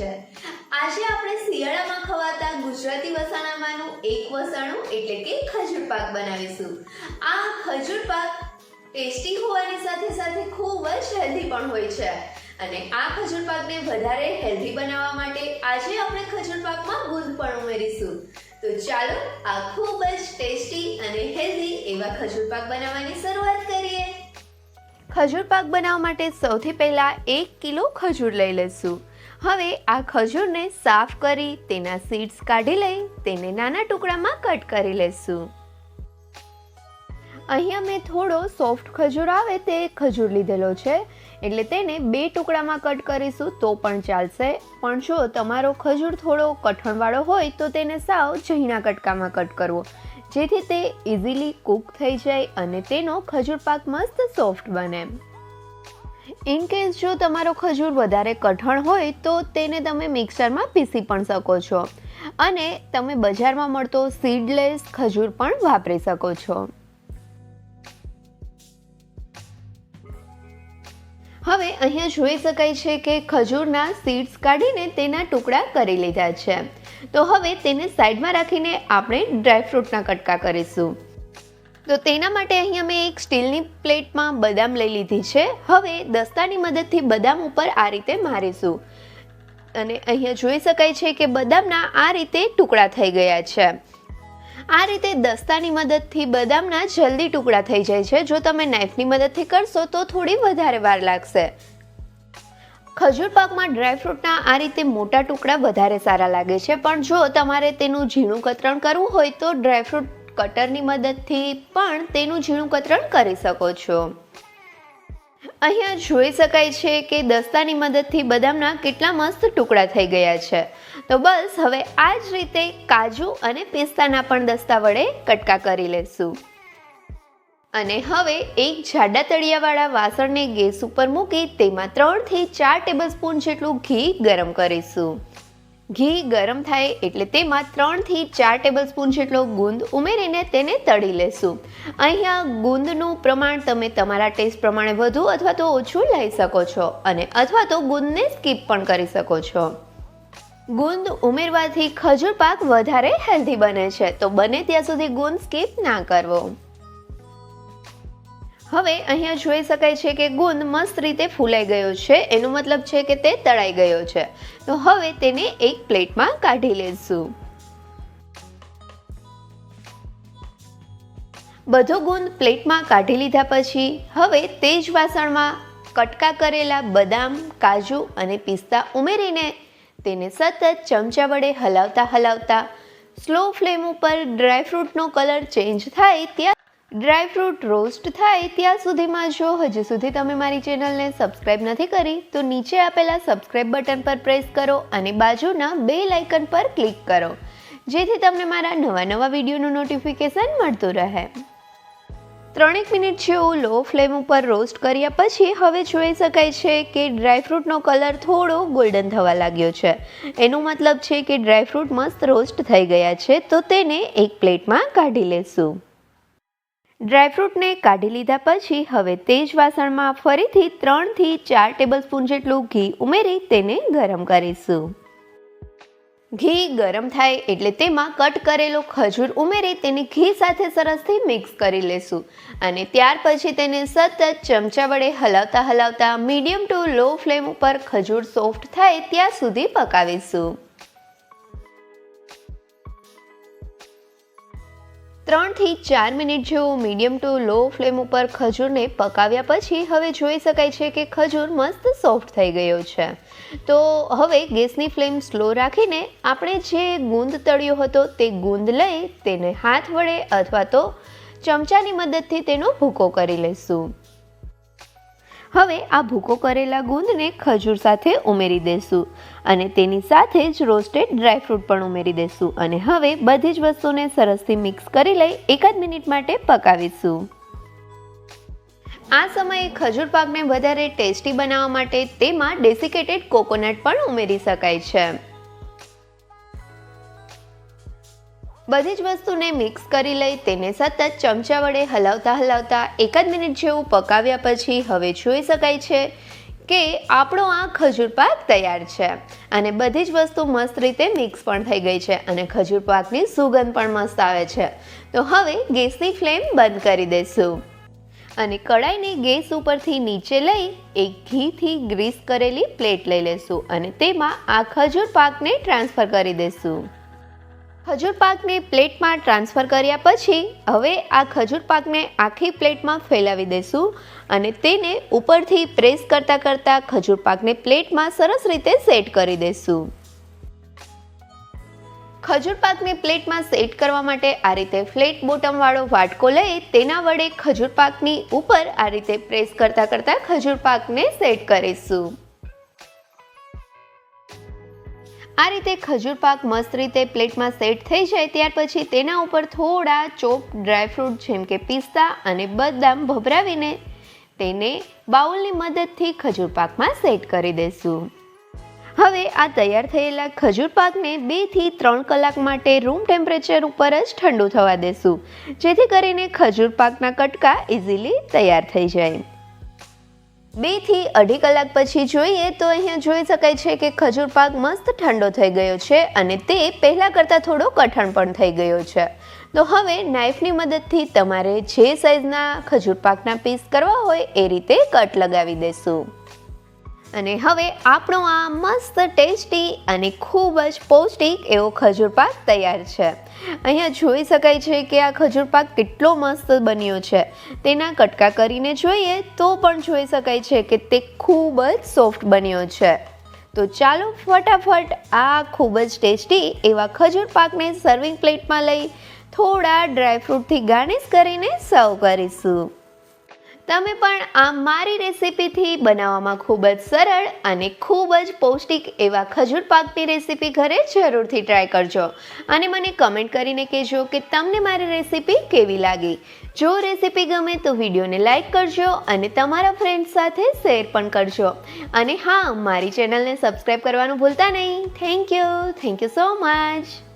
આપણે શિયાળામાં ખવાતા ગુજરાતી વસાણામાંનું એક વસાણું એટલે કે ખજૂર પાક બનાવીશું. આ ખજૂર પાક ટેસ્ટી હોવાની સાથે સાથે ખૂબ જ હેલ્ધી પણ હોય છે. અને આ ખજૂર પાકને વધારે હેલ્ધી બનાવવા માટે આજે આપણે ખજૂર પાકમાં ગુંદ પણ ઉમેરીશું. તો ચાલો આ ખૂબ જ ટેસ્ટી અને હેલ્ધી એવા ખજૂર પાક બનાવવાની શરૂઆત કરીએ. ખજૂર પાક બનાવવા માટે સૌથી પહેલાં એક કિલો ખજૂર લઈ લઈશું. હવે આ ખજૂરને સાફ કરી તેના સીડ્સ કાઢી લઈ તેને નાના ટુકડામાં કટ કરી લઈશું. અહીંયા મેં થોડો સોફ્ટ ખજૂર આવે તે ખજૂર લીધેલો છે. એટલે તેને બે ટુકડામાં કટ કરીશું તો પણ ચાલશે. પણ જો તમારો ખજૂર થોડો કઠણવાળો હોય તો તેને સાવ ઝીણા કટકામાં કટ કરવો. જેથી તે ઇઝીલી કૂક થઈ જાય અને તેનો ખજૂર પાક મસ્ત સોફ્ટ બને. ઇન કેસ જો તમારો ખજૂર વધારે કઠણ હોય, તો તેને તમે મિક્સરમાં પીસી પણ શકો છો. અને તમે બજારમાં મળતો સીડલેસ ખજૂર પણ વાપરી શકો છો. હવે અહીંયા જોઈ શકાય છે કે ખજૂરના સીડ્સ કાઢીને તેના ટુકડા કરી લીધા છે. તો હવે તેને સાઈડમાં રાખીને આપણે ડ્રાયફ્રૂટના કટકા કરીશું. તો તેના માટે અહીંયા મેં એક સ્ટીલની પ્લેટમાં બદામ લઈ લીધી છે. હવે દસ્તાની મદદથી બદામ ઉપર આ રીતે મારીશું. અને અહીંયા જોઈ શકાય છે કે બદામના આ રીતે ટુકડા થઈ ગયા છે. આ રીતે દસ્તાની મદદથી બદામના જલ્દી ટુકડા થઈ જાય છે. જો તમે નાઇફની મદદથી કરશો તો થોડી વધારે વાર લાગશે. ખજૂર પાકમાં ડ્રાયફ્રૂટના આ રીતે મોટા ટુકડા વધારે સારા લાગે છે. પણ જો તમારે તેનું ઝીણું કતરણ કરવું હોય તો ડ્રાયફ્રૂટ કટરની મદદથી પણ તેનું ઝીણું કતરણ કરી શકો છો. અહીંયા જોઈ શકાય છે કે દસ્તાની મદદથી બદામના કેટલા મસ્ત ટુકડા થઈ ગયા છે. તો બસ, હવે આ જ રીતે કાજુ અને પિસ્તાના પણ દસ્તા વડે કટકા કરી લેશું. અને હવે એક જાડા તળિયાવાળા વાસણને ગેસ ઉપર મૂકી તેમાં ત્રણથી ચાર ટેબલસ્પૂન જેટલું ઘી ગરમ કરીશું. ઘી ગરમ થાય એટલે તેમાં ત્રણથી ચાર ટેબલસ્પૂન જેટલો ગુંદ ઉમેરીને તેને તળી લેશું. અહીંયા ગુંદનું પ્રમાણ તમે તમારા ટેસ્ટ પ્રમાણે વધુ અથવા તો ઓછું લઈ શકો છો અને અથવા તો ગુંદને સ્કીપ પણ કરી શકો છો. ગુંદ ઉમેરવાથી ખજૂર પાક વધારે હેલ્ધી બને છે, તો બને ત્યાં સુધી ગુંદ સ્કીપ ના કરવો. હવે અહીંયા જોઈ શકાય છે કે ગુંદ મસ્ત રીતે ફૂલાઈ ગયો છે. એનો મતલબ છે કે તે તળાઈ ગયો છે. તો હવે તેને એક પ્લેટમાં કાઢી લેશું. બધો ગુંદ પ્લેટમાં કાઢી લીધા પછી હવે તે જ વાસણમાં કટકા કરેલા બદામ, કાજુ અને પિસ્તા ઉમેરીને તેને સતત ચમચા વડે હલાવતા હલાવતા સ્લો ફ્લેમ ઉપર ડ્રાયફ્રૂટનો કલર ચેન્જ થાય ત્યાં ડ્રાયફ્રૂટ રોસ્ટ થાય ત્યાં સુધીમાં જો હજી સુધી તમે મારી ચેનલને સબસ્ક્રાઇબ નથી કરી, તો નીચે આપેલા સબસ્ક્રાઇબ બટન પર પ્રેસ કરો અને બાજુના બે લાઇકન પર ક્લિક કરો. જેથી તમને મારા નવા નવા વિડીયોનું નોટિફિકેશન મળતું રહે. ત્રણેક મિનિટ જેવું લો ફ્લેમ ઉપર રોસ્ટ કર્યા પછી હવે જોઈ શકાય છે કે ડ્રાયફ્રૂટનો કલર થોડો ગોલ્ડન થવા લાગ્યો છે. એનો મતલબ છે કે ડ્રાયફ્રૂટ મસ્ત રોસ્ટ થઈ ગયા છે, તો તેને એક પ્લેટમાં કાઢી લેશું. ડ્રાયફ્રૂટને કાઢી લીધા પછી હવે તે જ વાસણમાં ફરીથી ત્રણથી ચાર ટેબલસ્પૂન જેટલું ઘી ઉમેરી તેને ગરમ કરીશું. ઘી ગરમ થાય એટલે તેમાં કટ કરેલો ખજૂર ઉમેરી તેને ઘી સાથે સરસથી મિક્સ કરી લેશું અને ત્યાર પછી તેને સતત ચમચા વડે હલાવતા હલાવતા મીડિયમ ટુ લો ફ્લેમ ઉપર ખજૂર સોફ્ટ થાય ત્યાં સુધી પકાવીશું. ત્રણથી ચાર મિનિટ જેવું મીડિયમ ટુ લો ફ્લેમ ઉપર ખજૂરને પકાવ્યા પછી હવે જોઈ શકાય છે કે ખજૂર મસ્ત સોફ્ટ થઈ ગયો છે. તો હવે ગેસની ફ્લેમ સ્લો રાખીને આપણે જે ગુંદ તળ્યો હતો તે ગુંદ લઈ તેને હાથ વડે અથવા તો ચમચાની મદદથી તેનો ભૂકો કરી લઈશું. હવે આ ભૂકો કરેલા ગુંદને ખજૂર સાથે ઉમેરી દેશું અને તેની સાથે જ રોસ્ટેડ ડ્રાયફ્રૂટ પણ ઉમેરી દેશું અને હવે બધી જ વસ્તુને સરસથી મિક્સ કરી લઈ એકાદ મિનિટ માટે પકાવીશું. આ સમયે ખજૂર પાકને વધારે ટેસ્ટી બનાવવા માટે તેમાં ડેસિકેટેડ કોકોનટ પણ ઉમેરી શકાય છે. બધી જ વસ્તુને મિક્સ કરી લઈ તેને સતત ચમચા વડે હલાવતા હલાવતા એકાદ મિનિટ જેવું પકાવ્યા પછી હવે જોઈ શકાય છે કે આપણો આ ખજૂર પાક તૈયાર છે. અને બધી જ વસ્તુ મસ્ત રીતે મિક્સ પણ થઈ ગઈ છે અને ખજૂર પાકની સુગંધ પણ મસ્ત આવે છે. તો હવે ગેસની ફ્લેમ બંધ કરી દઈશું. અને કડાઈને ગેસ ઉપરથી નીચે લઈ એક ઘીથી ગ્રીસ કરેલી પ્લેટ લઈ લેશું અને તેમાં આ ખજૂર પાકને ટ્રાન્સફર કરી દઈશું. ખજૂર પાકને પ્લેટમાં ટ્રાન્સફર કર્યા પછી હવે આ ખજૂર પાકને આખી પ્લેટમાં ફેલાવી દઈશું અને તેને ઉપરથી પ્રેસ કરતાં કરતાં ખજૂર પાકને પ્લેટમાં સરસ રીતે સેટ કરી દઈશું ખજૂર પાકને પ્લેટમાં સેટ કરવા માટે આ રીતે ફ્લેટ બોટમવાળો વાટકો લઈ તેના વડે ખજૂર પાકની ઉપર આ રીતે પ્રેસ કરતાં કરતાં ખજૂર પાકને સેટ કરીશું. આ રીતે ખજૂર પાક મસ્ત રીતે પ્લેટમાં સેટ થઈ જાય ત્યાર પછી તેના ઉપર થોડા ચોપ ડ્રાયફ્રૂટ જેમ કે પિસ્તા અને બદામ ભભરાવીને તેને બાઉલની મદદથી ખજૂર પાકમાં સેટ કરી દઈશું હવે આ તૈયાર થયેલા ખજૂર પાકને બેથી ત્રણ કલાક માટે રૂમ ટેમ્પરેચર ઉપર જ ઠંડુ થવા દેશું, જેથી કરીને ખજૂર પાકના કટકા ઇઝીલી તૈયાર થઈ જાય. બેથી અઢી કલાક પછી જોઈએ તો અહીંયા જોઈ શકાય છે કે ખજૂર પાક મસ્ત ઠંડો થઈ ગયો છે અને તે પહેલાં કરતાં થોડો કઠણ પણ થઈ ગયો છે. તો હવે નાઈફની મદદથી તમારે જે સાઈઝના ખજૂર પાકના પીસ કરવા હોય એ રીતે કટ લગાવી દેશું. અને હવે આપણો આ મસ્ત, ટેસ્ટી અને ખૂબ જ પૌષ્ટિક એવો ખજૂર પાક તૈયાર છે. અહીંયા જોઈ શકાય છે કે આ ખજૂર પાક કેટલો મસ્ત બન્યો છે. તેના કટકા કરીને જોઈએ તો પણ જોઈ શકાય છે કે તે ખૂબ જ સોફ્ટ બન્યો છે. તો ચાલો ફટાફટ આ ખૂબ જ ટેસ્ટી એવા ખજૂર પાકને સર્વિંગ પ્લેટમાં લઈ થોડા ડ્રાયફ્રૂટથી ગાર્નિશ કરીને સર્વ કરીશું. તમે પણ આ મારી રેસીપીથી બનાવવામાં ખૂબ જ સરળ અને ખૂબ જ પૌષ્ટિક એવા ખજૂર પાકની રેસીપી ઘરે જરૂરથી ટ્રાય કરજો. અને મને કમેન્ટ કરીને કહેજો કે તમને મારી રેસીપી કેવી લાગી. જો રેસીપી ગમે તો વિડીયોને લાઇક કરજો અને તમારા ફ્રેન્ડ્સ સાથે શેર પણ કરજો. અને હા, મારી ચેનલને સબસ્ક્રાઈબ કરવાનું ભૂલતા નહીં. Thank you thank you so much